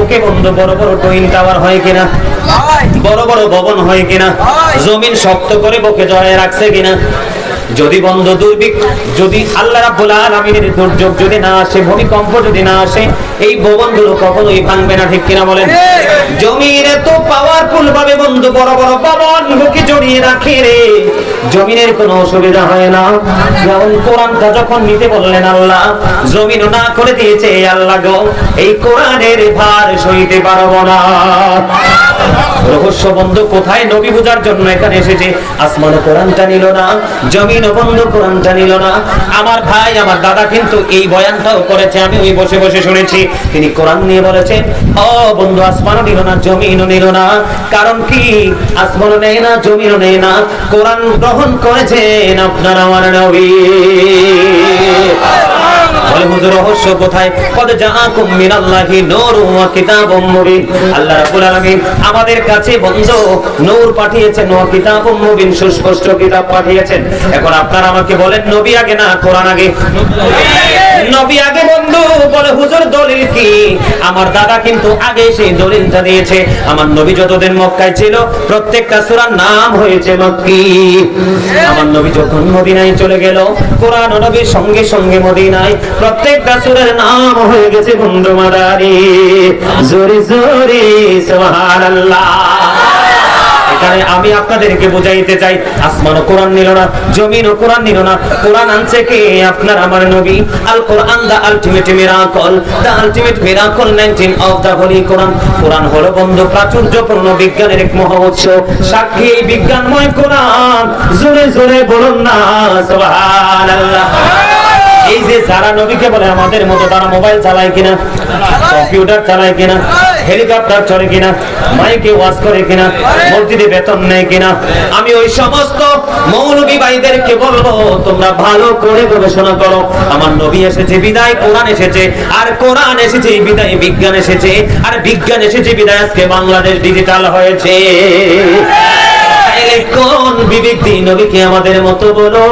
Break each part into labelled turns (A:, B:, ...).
A: ওকে বন্ধু বড় বড় টুইন টাওয়ার হয় কিনা? বড় বড় ভবন হয় কিনা? জমিন শক্ত করে বকে জড়ায় রাখছে কিনা? যদি বন্ধ দুর্ভিক্ষ যদি আল্লাহ রাব্বুল আলামিনের দুর্যোগ যদি না আসে ভূমিকম্প যদি না আসে এই ভবনগুলো কখনোই ভাঙবে না ঠিক কিনা বলেন? জমির এত পাওয়ারফুল ভাবে বন্ধু বড় বড় ভবন বুকে জড়িয়ে রাখে রে। জমিনের কোনো অসুবিধা হয় না। যেমন কোরআনটা যখন নিতে বললেন আল্লাহ, জমিনও না করে দিয়েছে আল্লাহ গো, এই কোরআনের ভার সইতে পারব না। রহস্য বন্ধ কোথায় নবী পূজার জন্য এখানে এসেছে? কোরআনটা নিল না জমিন বন্ধ কোরআনটা নিল না। আমার ভাই, আমার দাদা কিন্তু এই বয়ানটাও করেছে, আমি ওই বসে বসে শুনেছি। তিনি কোরআন নিয়ে বলেছেন, ও বন্ধু, আসমানও নিল না, জমিনও নিল না। কারণ কি? আসমানও নেয় না, জমিনও নেয় না। কোরআন গ্রহণ করেছেন আপনার আমার নবী। কোরআন আগে? আমার দাদা কিন্তু আগে সেই দলিলটা দিয়েছে। আমার নবী যতদিন মক্কায় ছিল, প্রত্যেকটা সূরার নাম হয়েছে মক্কি। আমার নবী যখন মদিনায় চলে গেল, কোরআন নবীর সঙ্গে সঙ্গে মদিনায় প্রত্যেকটা সূরার নাম হয়ে গেছে বন্ধু মাদারি। জোরে জোরে আমি আপনাদেরকে বুঝাইতে চাই আসমান কোরআন নিল না জমিন ও কোরআন নিল না। কোরআন আনছে কে? আপনার আমার নবী। Al Quran the ultimate miracle. The ultimate miracle 19 of the holy Quran. কোরআন হলো বন্ধু প্রাচুর্যপূর্ণ বিজ্ঞানের এক মহা উৎস। সাক্ষী এই বিজ্ঞানময় কোরআন। জোরে জোরে বলুন না, সুবহানাল্লাহ। এই যে যারা নবীকে বলে আমাদের মতো, তারা মোবাইল চালায় কিনা, কম্পিউটার চালায় কিনা, হেলিকপ্টার চলে কিনা, মাইকে ওয়াজ করে কিনা, মসজিদে বেতন নেয় কিনা, আমি ওই সমস্ত মৌলবী ভাইদেরকে বলব, তোমরা ভালো করে গবেষণা করো। আমার নবী এসেছে, বিদায় কোরআন এসেছে, আর কোরআন এসেছে, বিদায় বিজ্ঞান এসেছে, আর বিজ্ঞান এসেছে, বিদায় আজকে বাংলাদেশ ডিজিটাল হয়েছে। তাইলে কোন বিবেক দিয়ে নবীকে আমাদের মতো বলো?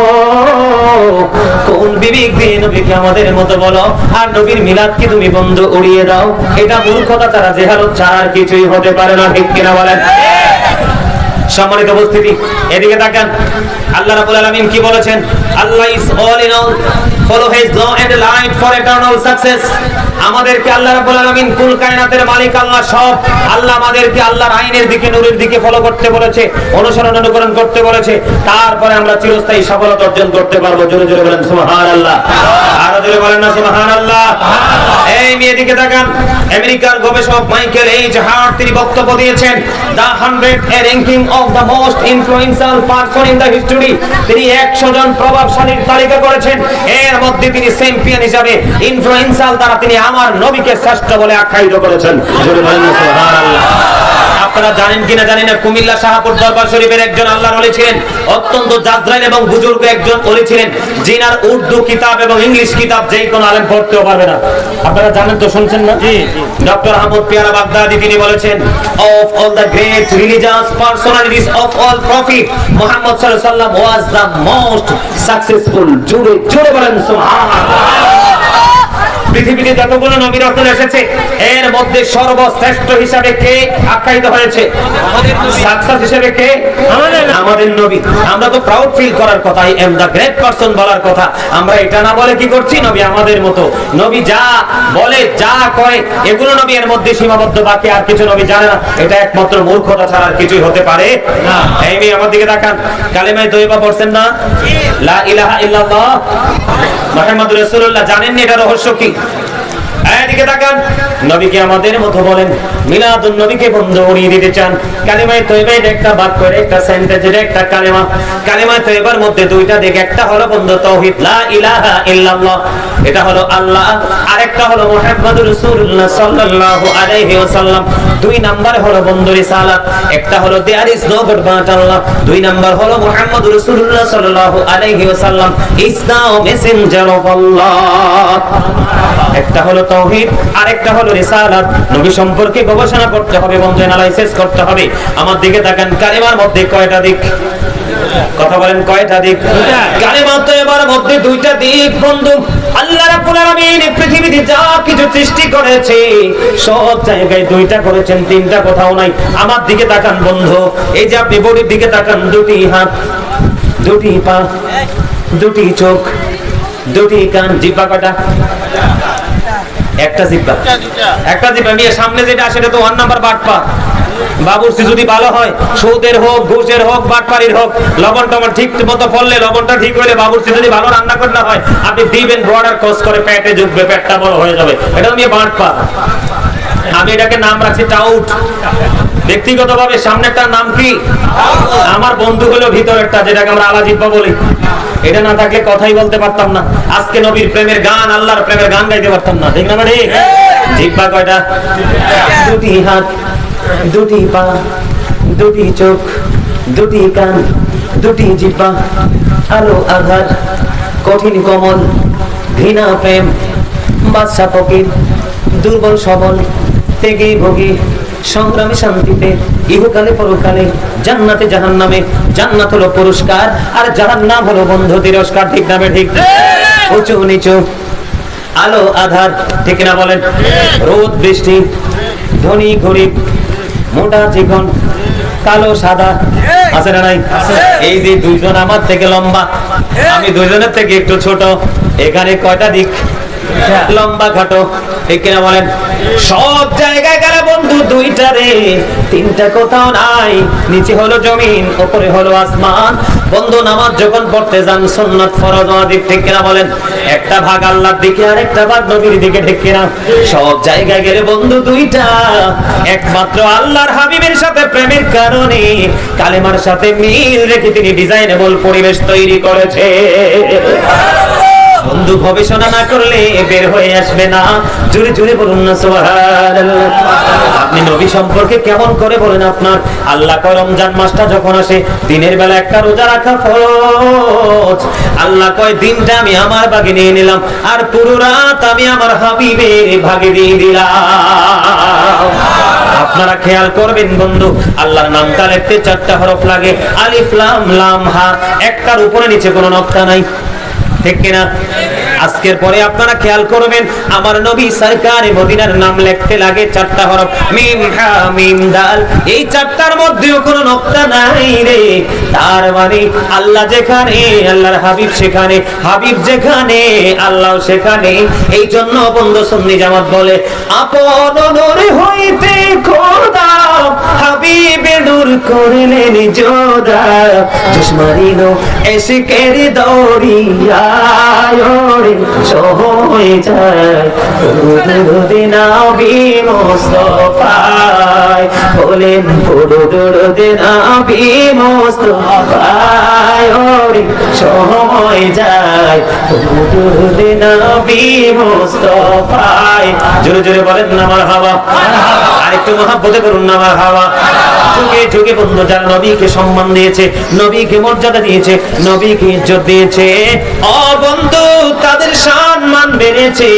A: কোন বিবেক দিয়ে নবীকে আমাদের মতো বলো? আর নবীর মিলাদ কি তুমি বন্ধ উড়িয়ে দাও। এটা মূর্খতা তারা জেহালত ছাড়া আর কিছুই হতে পারে না, ঠিক কিনা বলেন? সম্মানিত উপস্থিতি, এদিকে তাকান। আল্লাহ রাব্বুল আলামিন কি বলেছেন? Allah is all in all follow his law and light for eternal success আমাদেরকে আল্লাহ রাব্বুল আলামিন কুল কায়নাতের মালিক আল্লাহ সব। আল্লাহ আমাদেরকে আল্লাহর আইনের দিকে, নূরের দিকে ফলো করতে বলেছে, অনুসরণ, অনুকরণ করতে বলেছে। তারপরে আমরা চিরস্থায়ী সফলতা অর্জন করতে পারব। জোরে জোরে বলেন, সুবহানাল্লাহ। আরও জোরে বলেন না, সুবহানাল্লাহ। এই মেয়ে দিকে তাকান। আমেরিকার গবেষক মাইকেল এইচ হার্ট তিনি বক্তব্য দিয়েছেন the hundred a ranking of the most influential person in the history. তিনি একশো জন প্রভাবশালীর তালিকা করেছেন। এর মধ্যে তিনি চ্যাম্পিয়ন হিসাবে ইনফ্লুয়েন্সিয়াল দ্বারা তিনি আমার নবীকে শ্রেষ্ঠ বলে আখ্যায়িত করেছেন। আপনারা জানেন কিনা জানি না কুমিল্লা শাহপুর দরবার শরীফের একজন আল্লাহর ওলি ছিলেন অত্যন্ত জাজরাইল এবং বুজুর্গ একজন ওলি ছিলেন যিনার উর্দু কিতাব এবং ইংলিশ কিতাব যেই কোনো আলেম পড়তেও পারবে না। আপনারা জানেন তো শুনছেন না? জি ডক্টর আহমদ পিয়ারা বাগদাদি তিনি বলেছেন of all the great religious personalities of all prophet Muhammad সাল্লাল্লাহু আলাইহি ওয়াসাল্লাম ওয়াজ দ্য মোস্ট সাকসেসফুল জোরে জোরে বলেন সুবহানাল্লাহ। পৃথিবীতে যতগুলো নবী রসুল এসেছে এর মধ্যে সর্বশ্রেষ্ঠ হিসাবে কে আখ্যায়িত হয়েছে? সাকসেস হিসাবে কে? আমাদের নবী। আমরা তো প্রাউড ফিল করার কথা I am the great person বলার কথা। আমরা এটা না বলে কি করছি? নবী আমাদের মতো। নবী যা বলে যা করে এগুলো নবী এর মধ্যে সীমাবদ্ধ বাকি আর কিছু নবী জানে না। এটা একমাত্র মূর্খতা ছাড়া আর কিছুই হতে পারে না। এই মেয়ে আমার দিকে তাকান। কালেমায় দইবা পড়ছেন না? লা ইলাহা ইল্লাল্লাহ। মুহাম্মাদুর রাসূলুল্লাহ জানেন না এটা রহস্য কি? এদিকে তাকান। নবীকে আমাদের মতো বলেন। মিলাদুন নবীকে বন্ধ উড়িয়ে দিতে চান। কালিমায় তৈবা একটা বাক্য একটা সেন্টেন্সের একটা কালেমা। কালিমায় তৈবার মধ্যে দুইটা দিক, একটা হলো বন্ধ তাওহীদ লা ইলাহা ইল্লাল্লাহ। এটা হলো আল্লাহ। আরেকটা হলো মুহাম্মাদুর রাসূলুল্লাহ সাল্লাল্লাহু আলাইহি ওয়াসাল্লাম। দুই নাম্বার হলো বন্ধু রিসালাত একটা হলো there is no god but Allah. দুই নাম্বার হলো মুহাম্মাদুর রাসূলুল্লাহ সাল্লাল্লাহু আলাইহি ওয়াসাল্লাম is the messenger of Allah একটা হলো তাওহীদ আরেকটা হলো রিসালাত। নবী সম্পর্কে গবেষণা করতে হবে বন্ধু অ্যানালাইসিস করতে হবে। আমার দিকে তাকান কালিমার মধ্যে কয়টা দিক? কথা বলেন কয়টা দিক? কালিমা তো এবার মধ্যে দুইটা দিক বন্ধু। আল্লাহ রাব্বুল আলামিন এই পৃথিবীতে যা কিছু সৃষ্টি করেছে সব জায়গায় দুইটা করেছেন তিনটা কোথাও নাই। আমার দিকে তাকান বন্ধু এই যে আপনি বডির দিকে তাকান দুটি হাত দুটি পা দুটি চোখ দুটি কান জিব্বা কটা একটা জিব্বা। একটা জিব্বা। নিয়ে সামনে যেটা আসে এটা তো ওয়ান নাম্বার বাটপা বাবুর্চি যদি ভালো হয়, সৌদের হোক, ঘুষের হোক, বাটপাড়ির হোক, লবণ টবণ ঠিক মতো ফললে লবণটা ঠিক হলে বাবুর্চি যদি ভালো রান্না করে না হয়, আপনি দিবেন বর্ডার ক্রস করে পেটে ঢুকবে, পেটটা বড় হয়ে যাবে। এটা নিয়ে বাটপা। আমি এটাকে নাম রাখছি টাউট। ব্যক্তিগতভাবে সামনেরটার নাম কি? আমার বন্ধু হলো ভিতরেরটা, যেটাকে আমরা আলাজিব্বা বলি। এটা না থাকলে কথাই বলতে পারতাম না। আজকে নবীর প্রেমের গান, আল্লাহর প্রেমের গান গাইতে পারতাম না। ঠিক না মানে জিব্বা কয়টা? দুটি হাত। দুটি পা দুটি চোখ দুটি কান দুটি জিব্বা আলো আধার কঠিন কমল ঘৃণা প্রেম বাদশা ফকির দুর্বল সবল ত্যাগে ভোগী সংগ্রামী শান্তিতে ইহকালে পরকালে জান্নাতে জাহান্নামে জান্নাত হলো পুরস্কার আর জাহান্নাম হলো বন্ধু তিরস্কার ঠিক নামে ঠিক? উঁচু নিচু আলো আধার ঠিক না বলেন? রোদ বৃষ্টি ধনী গরিব মোটা চিকন কালো সাদা। আছে না নাই? এই যে দুইজন আমার থেকে লম্বা আমি দুইজনের থেকে একটু ছোট। এখানে কয়টা দিক? লম্বা খাটো। ঠিক কিনা বলেন? সব জায়গায় দুইটা রে, তিনটা কোথাও নাই। নিচে হলো জমিন উপরে হলো আসমান। বন্ধু, নামাজ যখন পড়তে যান, সুন্নাত ফরজ ওয়াজিব, ঠিক কিনা বলেন? একটা ভাগ আল্লাহর দিকে আর একটা ভাগ নবীর দিকে, ঠিক কিনা? সব জায়গায় গেলে বন্ধু দুইটা। একমাত্র আল্লাহর হাবিবের সাথে প্রেমের কারণে, কালেমার সাথে মিল রেখে তিনি ডিজাইনেবল পরিবেশ তৈরি করেছে। বন্ধু গবেষণা না করলে বের হয়ে আসবে না। জোরে জোরে বলুন না আপনি নবী সম্পর্কে কেমন করে বলেন আপনার? আল্লাহ কয়, রমজান মাসটা যখন আসে, দিনের বেলা একটা রোজা রাখা ফরজ। আল্লাহ কয়, দিনটা আমি আমার ভাগে নিয়ে নিলাম, আর পুরো রাত আমি আমার হাবিবের ভাগে দিয়ে দিলাম। আপনারা খেয়াল করবেন বন্ধু, আল্লাহর নামটা লিখতে চারটা হরফ লাগে। আলিফ, লাম লাম, হা, একটার উপরে নিচে কোনো নকশা নাই। ঠিক কিনা? আজকের পরে আপনারা খেয়াল করবেন, আমার নবী সরকার মদিনার নাম লিখতে লাগে চারটা হরফ। মিম, হা, মিম, দাল, এই চারটার মধ্যেও কোনো নকশা নাই রে। তার মানে আল্লাহ যেখানে, আল্লাহর হাবিব সেখানে, হাবিব যেখানে, আল্লাহ সেখানে। এই জন্য বন্ধু সুন্নি জামাত বলে, আপন নূরে হইতে খোদা, হাবিবে নূর করিলেন যোদা দুশ্মনিনো এসিকের দৌড়িয়ায় ওরে সহয়ে যায় নাবি মোস্তফায় বলেন ফুরুদুদে নাবি মোস্তফায় যায় ফুরুদুদে নাবি মোস্তফায় জোরে জোরে বলেন আমার হাওয়া আরেকটু মহাব্বতে করুন না হাওয়া। যুগে যুগে বন্ধু, যারা নবীকে সম্মান দিয়েছে, নবীকে মর্যাদা দিয়েছে, নবীকে ইজ্জত দিয়েছে, ও বন্ধু, তাদের শান মান বেড়েছে।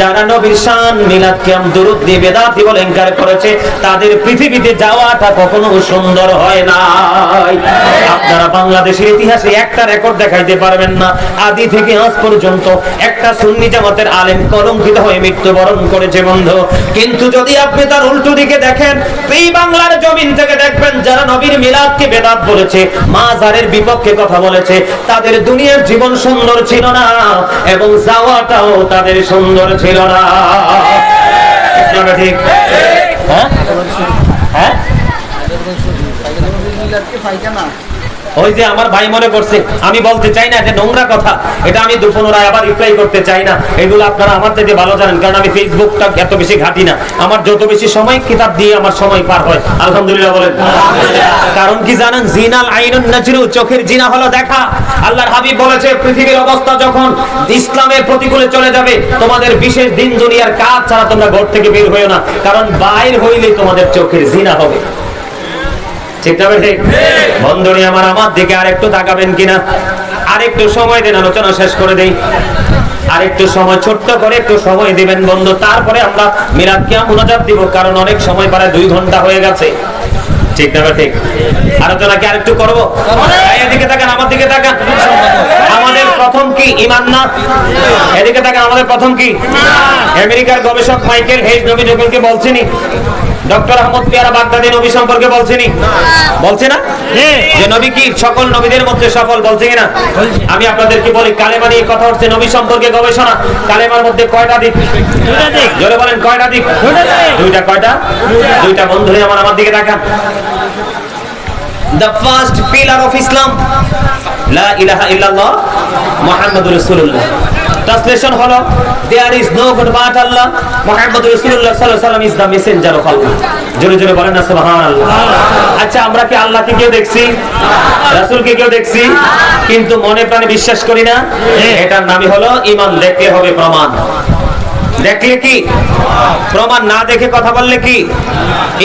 A: যারা নবীর শান মিলাদ দুরুদ দিয়ে বেদাতি বলে ইনকার করেছে, তাদের পৃথিবীতে যাওয়াটা কখনো সুন্দর হয় নাই। আপনারা বাংলাদেশের ইতিহাসে একটা রেকর্ড দেখাইতে পারবেন না। আদি থেকে আজ পর্যন্ত একটা সুন্নি জামাতের আলেম কলঙ্কিত হয়ে মৃত্যুবরণ করেছে বন্ধু। কিন্তু যদি আপনি তার উল্টো দিকে দেখেন, এই বাংলার জমিন থেকে দেখবেন যারা নবীর মিলাদকে বেদাত বলেছে মাজারের বিপক্ষে কথা বলেছে, তাদের দুনিয়ার জীবন সুন্দর ছিল না এবং যাওয়াটাও তাদের সুন্দর ছিল না। হ্যাঁ? হ্যাঁ? ওই যে আমার ভাই মনে করছে, আমি বলতে চাই না এটা নোংরা কথা, এটা আমি পুনরায় আবার রিপ্লাই করতে চাই না। এগুলো আপনারা আমার থেকে ভালো জানেন, কারণ আমি ফেসবুকটা এত বেশি ঘাটি না। আমার যত বেশি সময় কিতাব দিয়ে আমার সময় পার হয়, আলহামদুলিল্লাহ বলেন। কারণ কি জানেন, জিনাল আইনুন নাজরু, চোখের জিনা হলো দেখা। আল্লাহর হাবিব বলেছে, পৃথিবীর অবস্থা যখন ইসলামের প্রতিকূলে চলে যাবে, তোমাদের বিশেষ দিন দুনিয়ার কাজ ছাড়া তোমরা ঘর থেকে বের হইও না, কারণ বাইর হইলে তোমাদের চোখের জিনা হবে। ঠিক না ঠিক বন্ধুনি আমার আমার দিকে আরেকটু তাকাবেন কিনা? আরেকটু সময় দেন, আলোচনা শেষ করে দেই। আরেকটু সময়, ছোট্ট করে একটু সময় দিবেন বন্ধু। তারপরে আমরা মিলাদ কিয়া মোনাজাত দিব, কারণ অনেক সময় প্রায় দুই ঘণ্টা হয়ে গেছে। ঠিক না ঠিক। আলোচনা কি আরেকটু করব? এদিকে তাকান, আমার দিকে তাকান। আমাদের প্রথম কি? ইমান না? এদিকে তাকান আমাদের প্রথম কি? আমেরিকার গবেষক মাইকেল হেজ নবী যখনকে বলছিনি? ডক্টর আহমদ পিয়ারা বাগদাদি নবী সম্পর্কে বলছিনি? বলছে না? যে নবী কি সকল নবীদের মধ্যে সফল বলছে কিনা? আমি আপনাদেরকে বলি কালেমা নিয়ে কথা হচ্ছে নবী সম্পর্কে গবেষণা। কালেমার মধ্যে কয়টা দিক? জোরে বলেন কয়টা দিক? দুইটা কয়টা? দুইটা। বন্ধু আমার আমার দিকে তাকান। The first pillar of Islam. La ilaha illallah মুহাম্মাদুর রাসূলুল্লাহ ট্রান্সলেশন হলো, there is no god but Allah. মুহাম্মাদুর রাসূলুল্লাহ সাল্লাল্লাহু আলাইহি ওয়াসাল্লাম is the messenger of Allah. জোরে জোরে বলেন না, সুবহানাল্লাহ। আচ্ছা আমরা কি আল্লাহকে কেউ দেখছি? রাসূলকে কেউ দেখছি? কিন্তু মনে প্রাণে বিশ্বাস করি না। এটার নামই হলো ঈমান দেখলে হবে প্রমাণ। দেখলে কি? প্রমাণ না দেখে কথা বললে কি?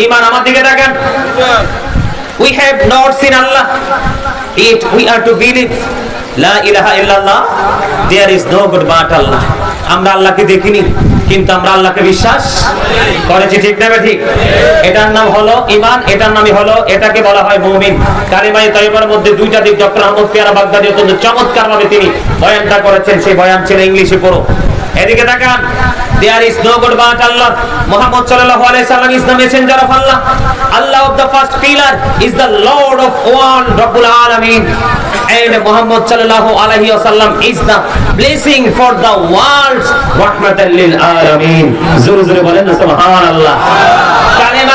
A: ঈমান আমার দিকে দেখেন। We have not seen Allah. Yet we are to believe, la ilaha illallah, there is no good but Allah. আমরা আল্লাহকে দেখিনি, কিন্তু আমরা আল্লাহকে বিশ্বাস করেছি, ঠিক না ঠিক এটার নাম হলো ইমান এটার নামই হলো, এটাকে বলা হয় মুমিন। কালিমায়ে তয়্যিবার মধ্যে দুইটা দিক, ডক্টর আহমদ পিয়ারা বাগদাদি অত্যন্ত চমৎকার ভাবে তিনি বয়ানটা করেছেন, সেই বয়ান ছিল ইংলিশে পড়ো এদিকে তাকান। There is no good but Allah Muhammad sallallahu alaihi wasallam is the messenger of Allah Allah of the first pillar is the Lord of one Rabbul Alameen and Muhammad sallallahu alaihi wasallam is the blessing for the world rahmatan lil alameen জোরে জোরে বলেন সুবহানাল্লাহ কালেমা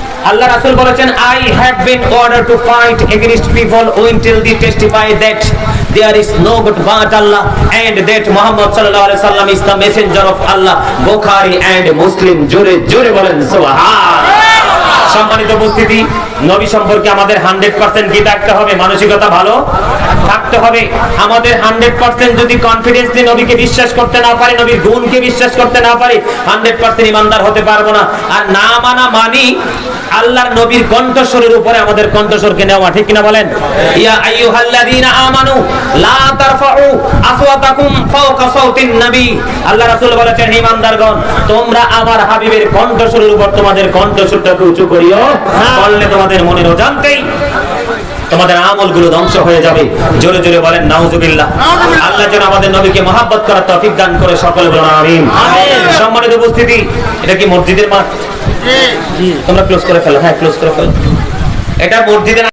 A: আল্লাহ রাসূল বলেছেন I have been order to fight against people until the testify that there is no good but Allah and that Muhammad sallallahu alaihi wasallam is the messenger of Allah Bukhari and Muslim জোরে জোরে বলেন সুবহান সম্মানিত উপস্থিতি, নবী সম্পর্কে আমাদের hundred percent কি থাকতে হবে, মানসিকতা ভালো থাকতে হবে। আমাদের হান্ড্রেড পার্সেন্ট যদি কনফিডেন্সলি নবীকে বিশ্বাস করতে না পারি, নবীর গুণকে বিশ্বাস করতে না পারি, হান্ড্রেড পার্সেন্ট ইমানদার হতে পারব না। আর না মানা মানি আল্লাহর নবীর কণ্ঠস্বরের উপরে আমাদের কণ্ঠস্বরকে নেওয়া, ঠিক কিনা বলেন? ইয়া আইয়ুহাল্লাযীনা আমানু, লা তারফাউ আসওয়াতাকুম ফাওকা সাউতিন নবী। আল্লাহ রাসূল বলেছেন ইমানদারগণ, তোমরা আমার হাবিবের কণ্ঠস্বরের উপর তোমাদের কণ্ঠস্বরটাকে উঁচু করিও। বললে তোমাদের মনের অজান্তেই তোমাদের আমলগুলো ধ্বংস হয়ে যাবে। জোরে জোরে বলেন নাউজুবিল্লাহ। আল্লাহ যেন আমাদের নবীকে মহাব্বত করার তৌফিক দান করে সকলে বলেন আমিন। সম্মানিত উপস্থিতি এটা কি মসজিদের মাঠ? তোমরা ক্লোজ করে ফেলো হ্যাঁ ক্লোজ করে ফেলো। এটা মসজিদের